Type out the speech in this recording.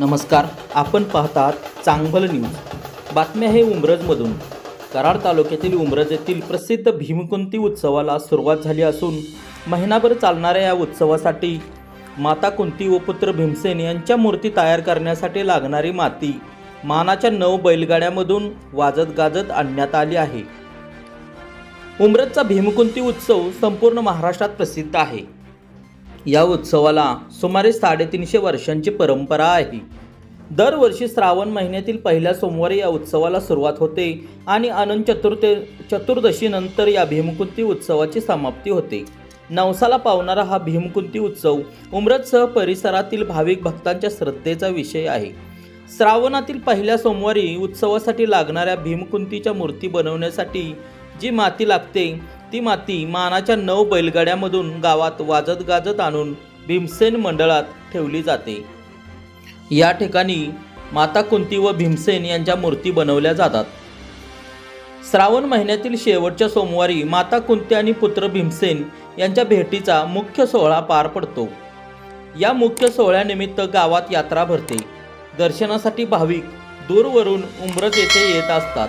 नमस्कार आपण पाहतात चांगभल न्यूज. बातम्या आहे उमरजमधून. कराड तालुक्यातील उमरज येथील प्रसिद्ध भीमकुंती उत्सवाला सुरुवात झाली असून महिनाभर चालणाऱ्या या उत्सवासाठी माता कुंती व पुत्र भीमसेन यांच्या मूर्ती तयार करण्यासाठी लागणारी माती मानाच्या नऊ बैलगाड्यामधून वाजत गाजत आणण्यात आली आहे. उमरजचा भीमकुंती उत्सव संपूर्ण महाराष्ट्रात प्रसिद्ध आहे. या उत्सवाला सुमारे साडेतीनशे वर्षांची परंपरा आहे. दरवर्षी श्रावण महिन्यातील पहिल्या सोमवारी या उत्सवाला सुरुवात होते आणि अनंत चतुर्थे चतुर्दशीनंतर या भीमकुंती उत्सवाची समाप्ती होते. नवसाला पावणारा हा भीमकुंती उत्सव उमरतसह परिसरातील भाविक भक्तांच्या श्रद्धेचा विषय आहे. श्रावणातील पहिल्या सोमवारी उत्सवासाठी लागणाऱ्या भीमकुंतीच्या मूर्ती बनवण्यासाठी जी माती लागते ती माती मानाच्या नऊ बैलगाड्यामधून गावात वाजत गाजत आणून भीमसेन मंडळात ठेवली जाते. या ठिकाणी माता कुंती व भीमसेन यांच्या मूर्ती बनवल्या जातात. श्रावण महिन्यातील शेवटच्या सोमवारी माता कुंती आणि पुत्र भीमसेन यांच्या भेटीचा मुख्य सोहळा पार पडतो. या मुख्य सोहळ्यानिमित्त गावात यात्रा भरते. दर्शनासाठी भाविक दूरवरून उमरत येथे येत असतात.